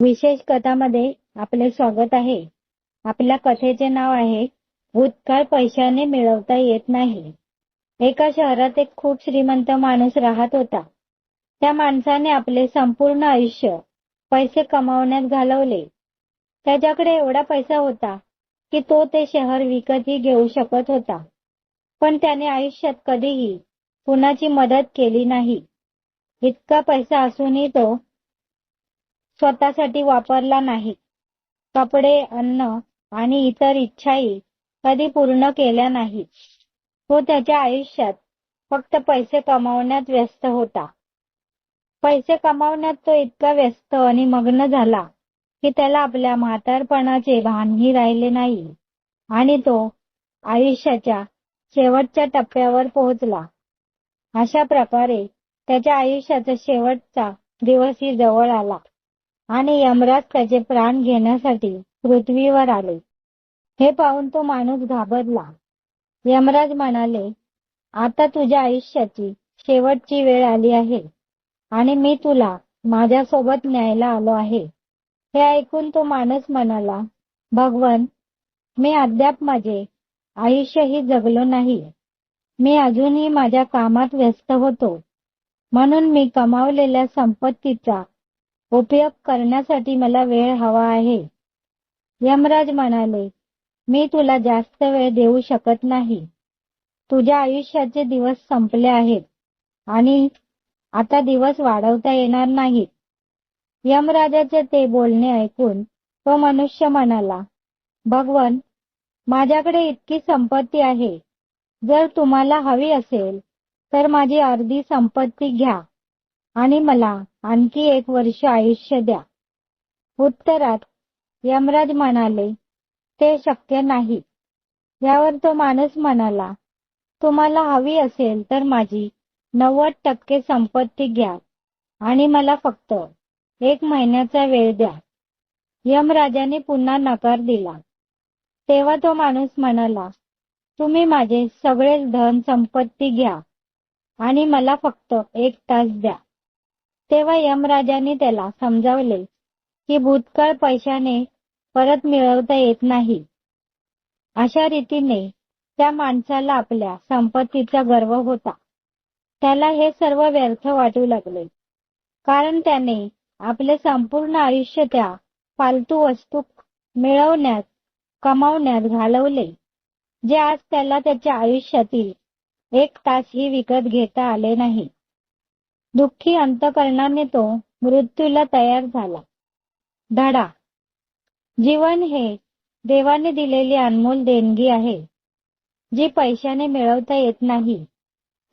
विशेष कथामध्ये आपले स्वागत आहे. आपल्या कथेचे नाव आहे भूतकाळ पैशाने मिळवता येत नाही. एका शहरात एक खूप श्रीमंत माणूस राहत होता. त्या माणसाने आपले संपूर्ण आयुष्य पैसे कमावण्यात घालवले. त्याच्याकडे एवढा पैसा होता की तो ते शहर विकतही घेऊ शकत होता. पण त्याने आयुष्यात कधीही कुणाची मदत केली नाही. इतका पैसा असूनही तो स्वतःसाठी वापरला नाही. कपडे अन्न आणि इतर इच्छाही कधी पूर्ण केल्या नाही. तो त्याच्या आयुष्यात फक्त पैसे कमावण्यात व्यस्त होता. पैसे कमावण्यात तो इतका व्यस्त आणि मग्न झाला की त्याला आपल्या म्हातारपणाचे भानही राहिले नाही आणि तो आयुष्याच्या शेवटच्या टप्प्यावर पोहोचला. अशा प्रकारे त्याच्या आयुष्याचा शेवटचा दिवसही जवळ आला. आणि यमराज त्याचे प्राण घेण्यासाठी पृथ्वीवर आले. हे पाहून तो माणूस घाबरला. यमराज म्हणाले आता तुझ्या आयुष्याची शेवटची वेळ आली आहे आणि मी तुला माझ्यासोबत न्यायला आलो आहे. हे ऐकून तो माणूस म्हणाला भगवन मी अद्याप माझे आयुष्यही जगलो नाही मी अजूनही माझ्या कामात व्यस्त होतो. म्हणून मी कमावलेल्या संपत्तीचा उपयोग करण्यासाठी मला वेळ हवा आहे. यमराज म्हणाले मी तुला जास्त वेळ देऊ शकत नाही. तुझ्या आयुष्याचे दिवस संपले आहेत आणि आता दिवस वाढवता येणार नाहीत. यमराजाचे ते बोलणे ऐकून तो मनुष्य म्हणाला भगवन माझ्याकडे इतकी संपत्ती आहे. जर तुम्हाला हवी असेल तर माझी अर्धी संपत्ती घ्या. आणि मला आणखी एक वर्ष आयुष्य द्या. उत्तरात यमराज म्हणाले ते शक्य नाही. यावर तो माणूस म्हणाला तुम्हाला हवी असेल तर माझी नव्वद टक्के संपत्ती घ्या आणि मला फक्त एक महिन्याचा वेळ द्या. यमराजाने पुन्हा नकार दिला. तेव्हा तो माणूस म्हणाला तुम्ही माझे सगळे धन संपत्ती घ्या आणि मला फक्त एक तास द्या. तेव्हा यमराजाने त्याला समजावले की भूतकाळ पैशाने परत मिळवता येत नाही. अशा रीतीने त्या माणसाला आपल्या संपत्तीचा गर्व होता. त्याला हे सर्व व्यर्थ वाटू लागले. कारण त्याने आपले संपूर्ण आयुष्य त्या फालतू वस्तू मिळवण्यात कमावण्यात घालवले जे आज त्याला त्याच्या आयुष्यातील एक तासही विकत घेता आले नाही. दुःखी अंतकरणाने तो मृत्यूला तयार झाला. धडा. जीवन हे देवाने दिलेली अनमोल देणगी आहे जी पैशाने मिळवता येत नाही.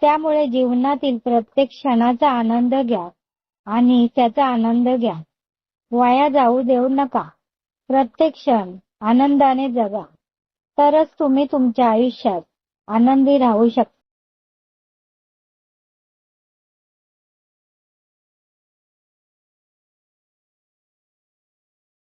त्यामुळे जीवनातील प्रत्येक क्षणाचा आनंद घ्या आणि त्याचा आनंद घ्या. वाया जाऊ देऊ नका. प्रत्येक क्षण आनंदाने जगा. तरच तुम्ही तुमच्या आयुष्यात आनंदी राहू शकता.